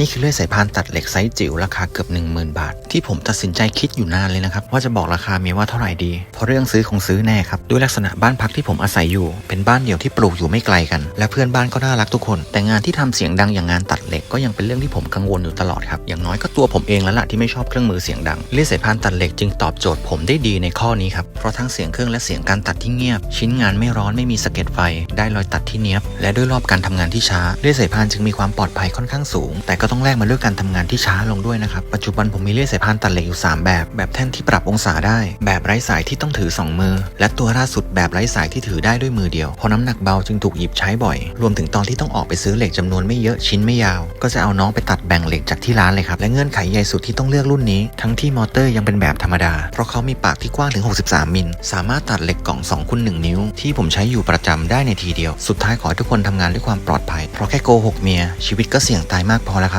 นี่คือเลื่อยสายพานตัดเหล็กไซส์จิ๋วราคาเกือบ 10,000 บาท ที่ผมตัดสินใจคิดอยู่นานเลยนะครับ ว่าจะบอกราคาเมียว่าเท่าไหร่ดีเพราะเรื่องซื้อคงซื้อแน่ครับ ด้วยลักษณะบ้านพักที่ผมอาศัยอยู่ เป็นบ้านเดี่ยวที่ปลูกอยู่ไม่ไกลกัน และเพื่อนบ้านก็น่ารักทุกคน แต่งานที่ทำเสียงดังอย่างงานตัดเหล็กก็ยังเป็นเรื่องที่ผมกังวลอยู่ตลอดครับอย่างน้อยก็ตัวผมเองแล้วล่ะที่ไม่ชอบเครื่องมือเสียงดังเลื่อยสายพานตัดเหล็กจึงตอบโจทย์ผมได้ดีในข้อนี้ครับเพราะทั้งเสียงเครื่องและเสียงการตัดที่เงียบ ชิ้นงานไม่ร้อนไม่มีสะเก็ดไฟ ได้รอยตัดที่เนียบ และด้วยรอบการทำงานที่ช้าเลื่อยสายพานจึงมีความปลอดภัยค่อนข้างสูง แต่ก็ต้องแลกมาด้วยการทำงานที่ช้าลงด้วยนะครับ ปัจจุบันผมมีเลื่อยสายพานตัดเหล็กอยู่ 3 แบบ แบบแท่นที่ปรับองศาได้ แบบไร้สายที่ต้องถือ 2 มือ และตัวล่าสุดแบบไร้สายที่ถือได้ด้วยมือเดียวเพราะน้ำหนักเบาจึงถูกหยิบใช้บ่อย รวมถึงตอนที่ต้องออกไปซื้อเหล็กจำนวนไม่เยอะชิ้นไม่ยาว ก็จะเอาน้องไปตัดแบ่งเหล็กจากที่ร้านเลยครับ และเงื่อนไขใหญ่สุดที่ต้องเลือกรุ่นนี้ ทั้งที่มอเตอร์ยังเป็นแบบธรรมดา เพราะเขามีปากที่กว้างถึง 63 มิล สามารถตัดเหล็กกล่อง2คูณ1นิ้ว ที่ผมใช้อยู่ประจำได้ในทีเดียว สุดท้ายขอให้ทุกคนทำงานด้วยความปลอดภัย เพราะแค่โกหกเมียชีวิตก็เสี่ยงตายมากพอแล้วครับ